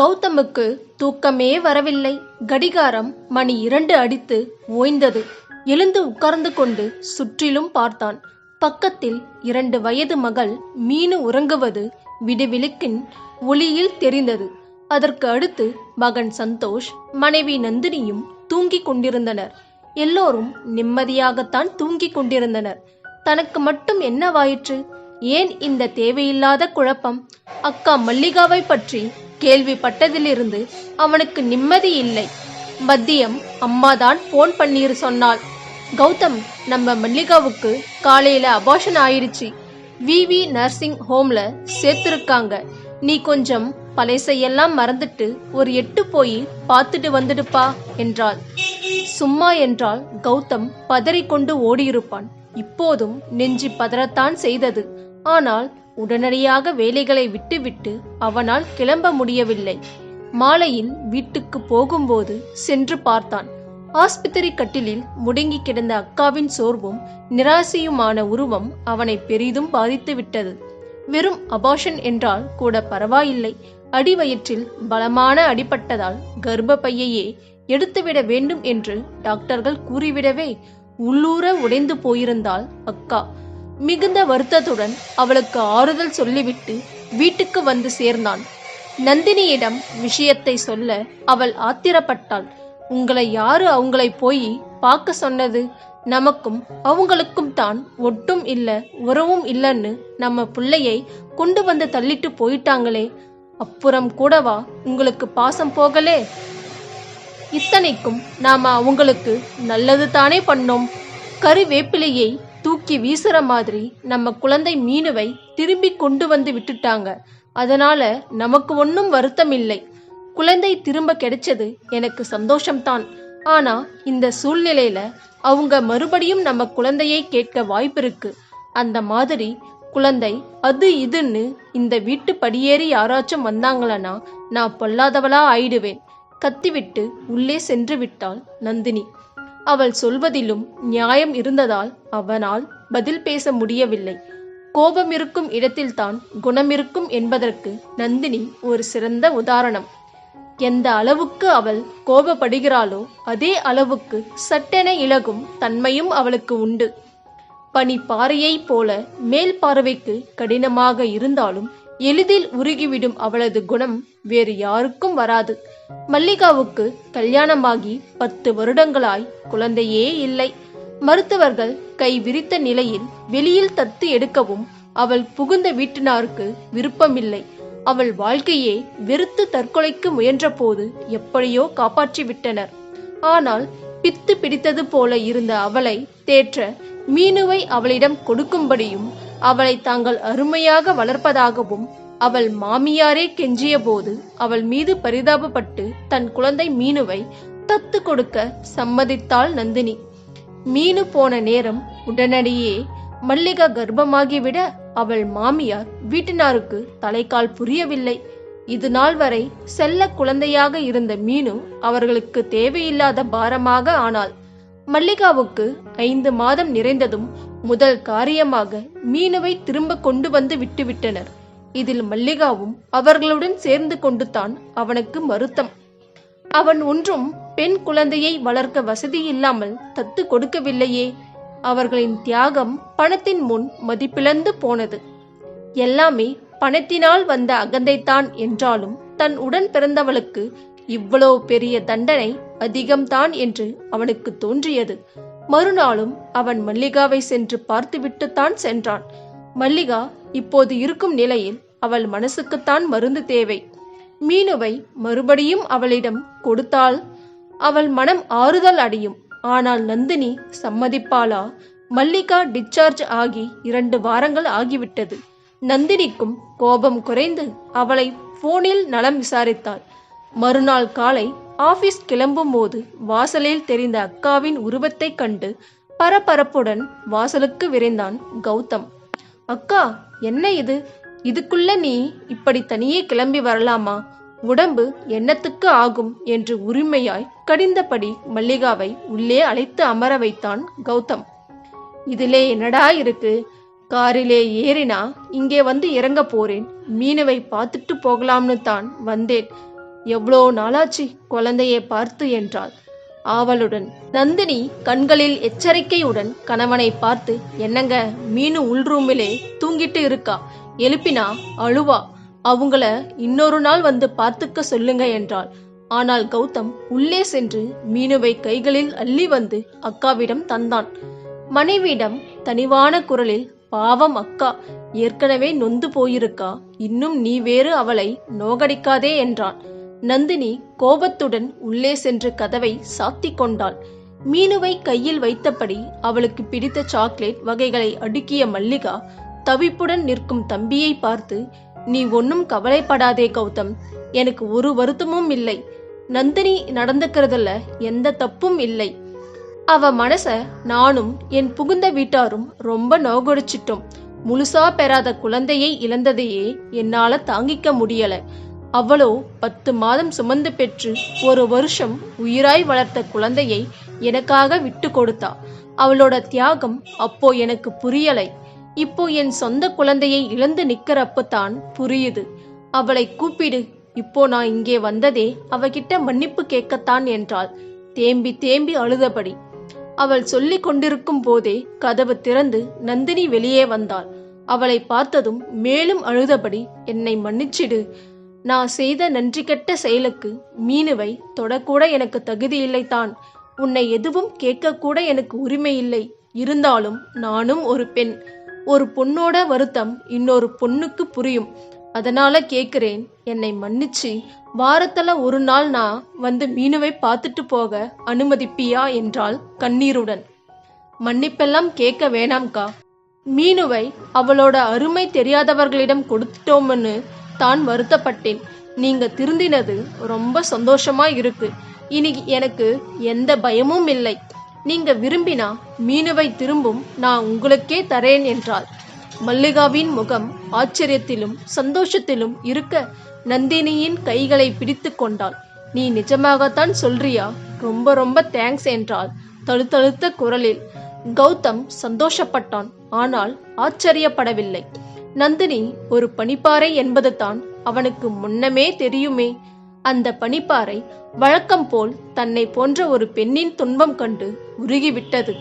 கௌதமுக்கு தூக்கமே வரவில்லை. கடிகாரம் மணி இரண்டு அடித்து ஓய்ந்தது. எழுந்து உட்கார்ந்து கொண்டு சுற்றிலும் பார்த்தான். பக்கத்தில் இரண்டு வயது மகள் மீனு உறங்குவது விடுவிழுக்கின் ஒளியில் தெரிந்தது. அதற்கு அடுத்து மகன் சந்தோஷ் மனைவி நந்தினியும் தூங்கிக் கொண்டிருந்தனர். எல்லோரும் நிம்மதியாகத்தான் தூங்கிக் கொண்டிருந்தனர். தனக்கு மட்டும் என்னவாயிற்று? ஏன் இந்த தேவையில்லாத குழப்பம்? அக்கா மல்லிகாவை பற்றி கேள்விப்பட்டதிலிருந்து அவனுக்கு நிம்மதி இல்லை. அம்மா அம்மாதான் போன் பண்ணிரு சொன்னாள். கௌதம் நம்ம மல்லிகாவுக்கு காலையில அபாஷன் ஆயிருச்சு. விவி நர்சிங் ஹோம்ல சேர்த்திருக்காங்க. நீ கொஞ்சம் பழசையெல்லாம் மறந்துட்டு ஒரு எட்டு போய் பார்த்துட்டு வந்துடுப்பா என்றாள். சும்மா என்றால் கௌதம் பதறிக்கொண்டு ஓடியிருப்பான். இப்போதும் நெஞ்சு பதறத்தான் செய்தது. ஆனால் உடனடியாக வேலைகளை விட்டுவிட்டு அவனால் கிளம்ப முடியவில்லை. மாலையில் வீட்டுக்கு போகும்போது சென்று பார்த்தான். ஆஸ்பத்திரி கட்டிலில் முடங்கி கிடந்த அக்காவின் சோர்வும் நிராசையுமான உருவம் அவனை பெரிதும் பாதித்து விட்டது. வெறும் அபாஷன் என்றால் கூட பரவாயில்லை. அடிவயிற்றில் பலமான அடிபட்டதால் கர்ப்பப்பையையே எடுத்துவிட வேண்டும் என்று டாக்டர்கள் கூறிவிடவே உள்ளூர உடைந்து போயிருந்தாள் அக்கா. மிகுந்த வருத்தத்துடன் அவளுக்கு ஆறுதல் சொல்லிவிட்டு வீட்டுக்கு வந்து சேர்ந்தான். நந்தினியிடம் விஷயத்தை சொல்ல அவள் ஆத்திரப்பட்டாள். உங்களை யாரு அவங்களை போய் பார்க்க சொன்னது? நமக்கும் அவங்களுக்கும் தான் ஒட்டும் இல்ல உறவும் இல்லைன்னு நம்ம பிள்ளையை கொண்டு வந்து தள்ளிட்டு போயிட்டாங்களே. அப்புறம் கூடவா உங்களுக்கு பாசம் போகலே? இத்தனைக்கும் நாம அவங்களுக்கு நல்லது தானே பண்ணோம். கருவேப்பிலையை தூக்கி வீசுற மாதிரி நம்ம குழந்தை மீனுவை திரும்பி கொண்டு வந்து விட்டுட்டாங்க. அதனால நமக்கு ஒன்றும் வருத்தம் இல்லை. குழந்தை திரும்ப கிடைச்சது எனக்கு சந்தோஷம்தான். ஆனா இந்த சூழ்நிலையில அவங்க மறுபடியும் நம்ம குழந்தையை கேட்க வாய்ப்பிருக்கு அந்த மாதிரி குழந்தை அது இதுன்னு இந்த வீட்டு படியேறி யாராச்சும் வந்தாங்களனா நான் பொல்லாதவளா ஆயிடுவேன். கத்திவிட்டு உள்ளே சென்று விட்டாள் நந்தினி. அவள் சொல்வதிலும் நியாயம் இருந்ததால் அவனால் பதில் பேச முடியவில்லை. கோபம் இருக்கும் இடத்தில்தான் குணமிருக்கும் என்பதற்கு நந்தினி ஒரு சிறந்த உதாரணம். எந்த அளவுக்கு அவள் கோபப்படுகிறாளோ அதே அளவுக்கு சட்டென இலகும் தன்மையும் அவளுக்கு உண்டு. பனி பாறையைப் போல மேல் பார்வைக்கு கடினமாக இருந்தாலும் எளிதில் உருகிவிடும் அவளது குணம் வேறு யாருக்கும் வராது. மல்லிகாவுக்கு கல்யாணமாகி பத்து வருடங்களாய் குழந்தையே இல்லை. மருத்துவர்கள் கை விரித்த நிலையில் வெளியில் தத்து எடுக்கவும் அவள் புகுந்த வீட்டினாருக்கு விருப்பமில்லை. அவள் வாழ்க்கையே வெறுத்து தற்கொலைக்கு முயன்றபோது எப்படியோ காப்பாற்றி விட்டனர் ஆனால் பித்து பிடித்தது போல இருந்த அவளை தேற்ற மீனுவை அவளிடம் கொடுக்கும்படியும் அவளை தாங்கள் அருமையாக வளர்ப்பதாகவும் அவள் மாமியாரே கெஞ்சிய போது அவள் மீது பரிதாபப்பட்டு தன் குழந்தை மீனுவை தத்து கொடுக்க சம்மதித்தாள் நந்தினி. மீனு போன நேரம் உடனடியே மல்லிகா கர்ப்பமாகிவிட அவள் மாமியார் வீட்டினாருக்கு தலைக்கால் புரியவில்லை. இது நாள் வரை செல்ல குழந்தையாக இருந்த மீனு அவர்களுக்கு தேவையில்லாத பாரமாக ஆனாள். மல்லிகாவுக்கு ஐந்து மாதம் நிறைந்ததும் முதல் காரியமாக மீனுவை திரும்ப கொண்டு வந்து விட்டுவிட்டனர். இதில் மல்லிகாவும் அவர்களுடன் சேர்ந்து கொண்டு தான் அவனுக்கு வருத்தம் அவன் ஒன்றும் பெண் குழந்தையை வளர்க்க வசதி இல்லாமல் தத்து கொடுக்கவில்லையே. அவர்களின் தியாகம் பணத்தின் முன் மதிப்பிழந்து போனது. எல்லாமே பணத்தினால் வந்த அகந்தைத்தான் என்றாலும் தன் உடன் பிறந்தவளுக்கு இவ்வளோ பெரிய தண்டனை அதிகம்தான் என்று அவனுக்கு தோன்றியது. மறுநாளும் அவன் மல்லிகாவை சென்று பார்த்துவிட்டுத்தான் சென்றான். மல்லிகா இப்போது இருக்கும் நிலையில் அவள் மனசுக்குத்தான் மருந்து தேவை. மீனுவை மறுபடியும் அவளிடம் கொடுத்தால் அவள் மனம் ஆறுதல் அடையும். ஆனால் நந்தினி சம்மதிப்பாளா? மல்லிகா டிஸ்சார்ஜ் ஆகி இரண்டு வாரங்கள் ஆகிவிட்டது. நந்தினிக்கும் கோபம் குறைந்து அவளை போனில் நலம் விசாரித்தாள். மறுநாள் காலை ஆபீஸ் கிளம்பும் போது வாசலில் தெரிந்த அக்காவின் உருவத்தைக் கண்டு பரபரப்புடன் வாசலுக்கு விரைந்தான் கௌதம். அக்கா என்ன இது? இதுக்குள்ள நீ இப்படி தனியே கிளம்பி வரலாமா? உடம்பு என்னத்துக்கு ஆகும்? என்று உரிமையாய் கடிந்தபடி மல்லிகாவை உள்ளே அழைத்து அமர வைத்தான் கௌதம். இதிலே என்னடா இருக்கு? காரிலே ஏறினா இங்கே வந்து இறங்க போறேன். மீனுவை பார்த்துட்டு போகலாம்னு தான் வந்தேன். எவ்வளோ நாளாச்சு குழந்தையை பார்த்து என்றாள். ஆவலுடன் நந்தினி கண்களில் எச்சரிக்கையுடன் கணவனை பார்த்து என்னங்க மீனு உள்ரூமிலே தூங்கிட்டு இருக்கா? எழுப்பினா அழுவா. அவங்கள இன்னொரு நாள் வந்து பார்த்துக்க சொல்லுங்க என்றாள். ஆனால் கௌதம் உள்ளே சென்று மீனுவை கைகளில் அள்ளி வந்து அக்காவிடம் தந்தான். மனைவியிடம் தனிவான குரலில் பாவம் அக்கா ஏற்கனவே நொந்து போயிருக்கா. இன்னும் நீ வேறு அவளை நோகடிக்காதே என்றான். நந்தினி கோபத்துடன் உள்ளே சென்று கதவை சாத்தி கொண்டாள். மீனுவை கையில் வைத்தபடி அவளுக்கு பிடித்த சாக்லேட் வகைகளை அடுக்கிய மல்லிகா தவிப்புடன் நிற்கும் தம்பியை பார்த்து நீ ஒன்னும் கவலைப்படாதே கௌதம். எனக்கு ஒரு வருத்தமும் இல்லை. நந்தினி நடந்துக்கிறதுல எந்த தப்பும் இல்லை. அவ மனச நானும் என் புகுந்த வீட்டாரும் ரொம்ப நோகடிச்சிட்டோம். முழுசா பெறாத குழந்தையை இழந்ததையே என்னால தாங்கிக்க முடியல. அவளோ பத்து மாதம் சுமந்து பெற்று ஒரு வருஷம் உயிராய் வளர்த்த குழந்தையை எனக்காக விட்டு கொடுத்தா. அவளோட தியாகம் அப்போ எனக்கு புரியலை. இப்போ என் சொந்த குழந்தையை இழந்து நிக்கிறப்ப தான் புரியுது. அவளை கூப்பிடு இப்போ நான் இங்கே வந்ததே அவகிட்ட மன்னிப்பு கேட்கத்தான் என்றாள். தேம்பி தேம்பி அழுதபடி. அவள் சொல்லிக் கொண்டிருக்கும் போதே கதவு திறந்து நந்தினி வெளியே வந்தாள். அவளை பார்த்ததும் மேலும் அழுதபடி என்னை மன்னிச்சிடு நான் செய்த நன்றி கெட்ட செயலுக்கு மீனுவை தொடக்கூட எனக்கு தகுதி இல்லைதான் உன்னை எதுவும் கேட்கக்கூட எனக்கு உரிமை இல்லை. இருந்தாலும் நானும் ஒரு பெண். ஒரு பொண்ணோட வருத்தம் இன்னொரு பொண்ணுக்கு புரியும். அதனால கேக்குறேன் என்னை மன்னிச்சு வாரத்துல ஒரு நாள் நான் வந்து மீனுவை பார்த்துட்டு போக அனுமதிப்பியா என்றால் கண்ணீருடன். மன்னிப்பெல்லாம் கேட்க வேணாம்க்கா. மீனுவை அவளோட அருமை தெரியாதவர்களிடம் கொடுத்துட்டோம்னு தான் வருத்தப்பட்டேன். நீங்க திருந்தினது ரொம்ப சந்தோஷமா இருக்கு. இனி எனக்கு எந்த பயமும் இல்லை. நீங்க விரும்பினா மீனுவை திரும்பும் நான் உங்களுக்கே தரேன் என்றாள். மல்லிகாவின் முகம் ஆச்சரியத்திலும் சந்தோஷத்திலும் இருக்க நந்தினியின் கைகளை பிடித்து கொண்டாள். நீ நிஜமாகத்தான் சொல்றியா? ரொம்ப ரொம்ப தேங்க்ஸ் என்றாள் தழுத்தழுத்த குரலில். கௌதம் சந்தோஷப்பட்டான். ஆனால் ஆச்சரியப்படவில்லை. நந்தினி ஒரு பனிப்பாறை என்பது தான் அவனுக்கு முன்னமே தெரியுமே. அந்த பனிப்பாறை வழக்கம் போல் தன்னை போன்ற ஒரு பெண்ணின் துன்பம் கண்டு உருகிவிட்டது.